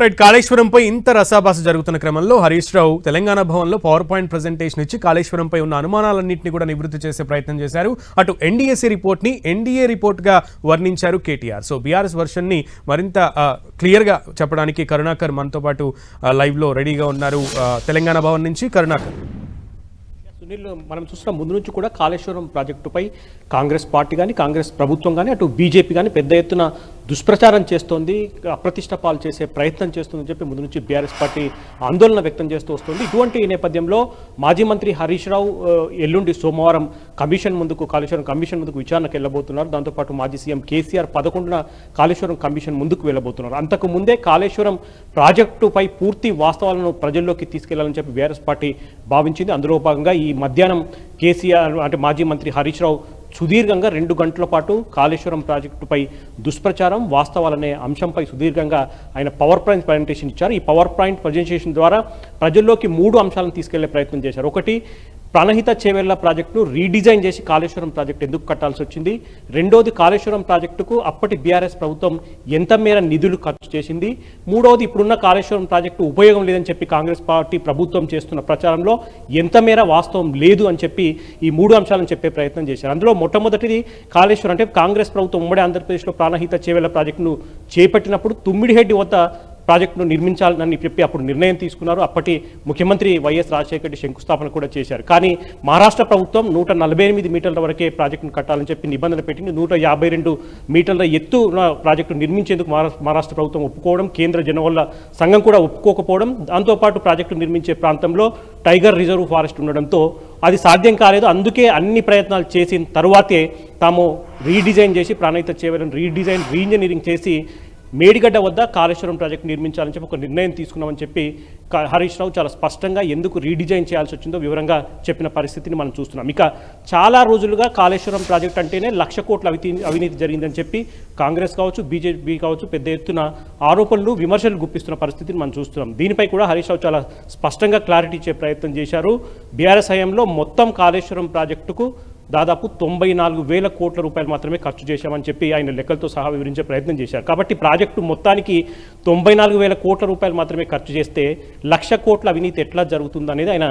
Right కాళేశ్వరంపై ఇంత రసాభాస జరుగుతున్న క్రమంలో హరీష్ రావు తెలంగాణ భవన్లో పవర్ పాయింట్ ప్రజెంటేషన్ ఇచ్చి కాళేశ్వరంపై ఉన్న అనుమానాలన్నింటినీ కూడా నివృత్తి చేసే ప్రయత్నం చేశారు. అటు ఎన్డీఎస్సీ రిపోర్ట్ని ఎన్డీఏ రిపోర్ట్గా వర్ణించారు కేటీఆర్. సో బీఆర్ఎస్ వర్షన్ని మరింత క్లియర్గా చెప్పడానికి కరుణాకర్ మనతో పాటు లైవ్లో రెడీగా ఉన్నారు తెలంగాణ భవన్ నుంచి కరుణాకర్. సునీల్ మనం చూసిన ముందు నుంచి కూడా కాళేశ్వరం ప్రాజెక్టుపై కాంగ్రెస్ పార్టీ కానీ కాంగ్రెస్ ప్రభుత్వం కానీ అటు బీజేపీ కానీ పెద్ద ఎత్తున దుష్ప్రచారం చేస్తోంది అప్రతిష్ట పాలు చేసే ప్రయత్నం చేస్తుందని చెప్పి ముందు నుంచి బీఆర్ఎస్ పార్టీ ఆందోళన వ్యక్తం చేస్తూ వస్తుంది. ఇటువంటి నేపథ్యంలో మాజీ మంత్రి హరీష్ రావు ఎల్లుండి సోమవారం కమిషన్ ముందుకు కాళేశ్వరం కమిషన్ ముందుకు విచారణకు వెళ్ళబోతున్నారు. దాంతోపాటు మాజీ సీఎం కేసీఆర్ పదకొండున కాళేశ్వరం కమిషన్ ముందుకు వెళ్ళబోతున్నారు. అంతకు ముందే కాళేశ్వరం ప్రాజెక్టుపై పూర్తి వాస్తవాలను ప్రజల్లోకి తీసుకెళ్ళాలని చెప్పి బీఆర్ఎస్ పార్టీ భావించింది. అందులో భాగంగా ఈ మధ్యాహ్నం కేసీఆర్ అంటే మాజీ మంత్రి హరీష్ రావు సుదీర్ఘంగా రెండు గంటల పాటు కాళేశ్వరం ప్రాజెక్టుపై దుష్ప్రచారం వాస్తవాలనే అంశంపై సుదీర్ఘంగా ఆయన పవర్ పాయింట్ ప్రజెంటేషన్ ఇచ్చారు. ఈ పవర్ పాయింట్ ప్రజెంటేషన్ ద్వారా ప్రజల్లోకి మూడు అంశాలను తీసుకెళ్ళే ప్రయత్నం చేశారు. ఒకటి ప్రాణహిత చేవెళ్ళ ప్రాజెక్టును రీడిజైన్ చేసి కాళేశ్వరం ప్రాజెక్టు ఎందుకు కట్టాల్సి వచ్చింది? రెండోది కాళేశ్వరం ప్రాజెక్టుకు అప్పటి బీఆర్ఎస్ ప్రభుత్వం ఎంత మేర నిధులు ఖర్చు చేసింది? మూడోది ఇప్పుడున్న కాళేశ్వరం ప్రాజెక్టు ఉపయోగం లేదని చెప్పి కాంగ్రెస్ పార్టీ ప్రభుత్వం చేస్తున్న ప్రచారంలో ఎంత మేర వాస్తవం లేదు అని చెప్పి ఈ మూడు అంశాలను చెప్పే ప్రయత్నం చేశారు. అందులో మొట్టమొదటిది కాళేశ్వరం అంటే కాంగ్రెస్ ప్రభుత్వం ఉమ్మడి ఆంధ్రప్రదేశ్లో ప్రాణహిత చేవెళ్ళ ప్రాజెక్టును చేపట్టినప్పుడు తుమ్మిడిహెడ్డి వద్ద ప్రాజెక్టును నిర్మించాలని చెప్పి అప్పుడు నిర్ణయం తీసుకున్నారు. అప్పటి ముఖ్యమంత్రి వైఎస్ రాజశేఖర రెడ్డి శంకుస్థాపన కూడా చేశారు. కానీ మహారాష్ట్ర ప్రభుత్వం నూట నలభై ఎనిమిది మీటర్ల వరకే ప్రాజెక్టును కట్టాలని చెప్పి నిబంధన పెట్టింది. నూట యాభై రెండు మీటర్ల ఎత్తు ప్రాజెక్టు నిర్మించేందుకు మహారాష్ట్ర ప్రభుత్వం ఒప్పుకోవడం కేంద్ర జనవల్ల సంఘం కూడా ఒప్పుకోకపోవడం దాంతోపాటు ప్రాజెక్టు నిర్మించే ప్రాంతంలో టైగర్ రిజర్వ్ ఫారెస్ట్ ఉండడంతో అది సాధ్యం కాలేదు. అందుకే అన్ని ప్రయత్నాలు చేసిన తరువాతే తాము రీడిజైన్ చేసి ప్రాణహిత చేయాలని రీడిజైన్ రీఇంజనీరింగ్ చేసి మేడిగడ్డ వద్ద కాళేశ్వరం ప్రాజెక్టు నిర్మించాలని చెప్పి ఒక నిర్ణయం తీసుకున్నామని చెప్పి హరీష్ రావు చాలా స్పష్టంగా ఎందుకు రీడిజైన్ చేయాల్సి వచ్చిందో వివరంగా చెప్పిన పరిస్థితిని మనం చూస్తున్నాం. ఇక చాలా రోజులుగా కాళేశ్వరం ప్రాజెక్ట్ అంటేనే లక్ష కోట్ల అవినీతి జరిగిందని చెప్పి కాంగ్రెస్ కావచ్చు బీజేపీ కావచ్చు పెద్ద ఎత్తున ఆరోపణలు విమర్శలు గుప్పిస్తున్న పరిస్థితిని మనం చూస్తున్నాం. దీనిపై కూడా హరీష్ రావు చాలా స్పష్టంగా క్లారిటీ ఇచ్చే ప్రయత్నం చేశారు. బీఆర్ఎస్ హయాంలో మొత్తం కాళేశ్వరం ప్రాజెక్టుకు దాదాపు తొంభై నాలుగు వేల కోట్ల రూపాయలు మాత్రమే ఖర్చు చేశామని చెప్పి ఆయన లెక్కలతో సహా వివరించే ప్రయత్నం చేశారు. కాబట్టి ప్రాజెక్టు మొత్తానికి తొంభై నాలుగు వేల కోట్ల రూపాయలు మాత్రమే ఖర్చు చేస్తే లక్ష కోట్ల అవినీతి ఎట్లా జరుగుతుంది అనేది ఆయన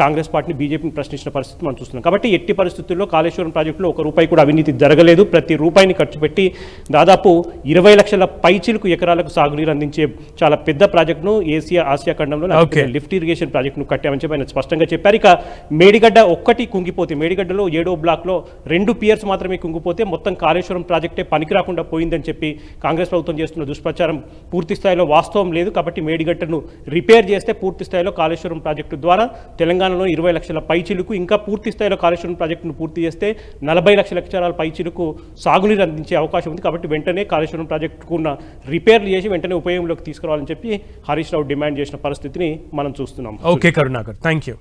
కాంగ్రెస్ పార్టీని బీజేపీని ప్రశ్నించిన పరిస్థితి మనం చూస్తున్నాం. కాబట్టి ఎట్టి పరిస్థితుల్లో కాళేశ్వరం ప్రాజెక్టులో ఒక రూపాయి కూడా అవినీతి జరగలేదు. ప్రతి రూపాయిని ఖర్చు పెట్టి దాదాపు ఇరవై లక్షల పైచిలకు ఎకరాలకు సాగునీరు అందించే చాలా పెద్ద ప్రాజెక్టును ఏసియా ఆసియా ఖండంలో. లిఫ్ట్ ఇరిగేషన్ ప్రాజెక్టును కట్టామని చెప్పి ఆయన స్పష్టంగా చెప్పారు. ఇక మేడిగడ్డ ఒక్కటి కుంగిపోతే మేడిగడ్డలో ఏడో బ్లాక్లో రెండు పియర్స్ మాత్రమే కుంగిపోతే మొత్తం కాళేశ్వరం ప్రాజెక్టే పనికి రాకుండా పోయిందని చెప్పి కాంగ్రెస్ ప్రభుత్వం చేస్తున్న దుష్ప్రచారం పూర్తి స్థాయిలో వాస్తవం లేదు. కాబట్టి మేడిగడ్డను రిపేర్ చేస్తే పూర్తి స్థాయిలో కాళేశ్వరం ప్రాజెక్టు ద్వారా తెలంగాణలో ఇరవై లక్షల పైచిలుకు ఇంకా పూర్తి స్థాయిలో కాళేశ్వరం ప్రాజెక్టును పూర్తి చేస్తే నలభై లక్షల ఎకరాల పైచిలుకు సాగునీరు అందించే అవకాశం ఉంది. కాబట్టి వెంటనే కాళేశ్వరం ప్రాజెక్టుకు ఉన్న రిపేర్లు చేసి వెంటనే ఉపయోగంలోకి తీసుకురావాలని చెప్పి హరీష్ రావు డిమాండ్ చేసిన పరిస్థితిని మనం చూస్తున్నాం. ఓకే కరుణాకర్. Thank you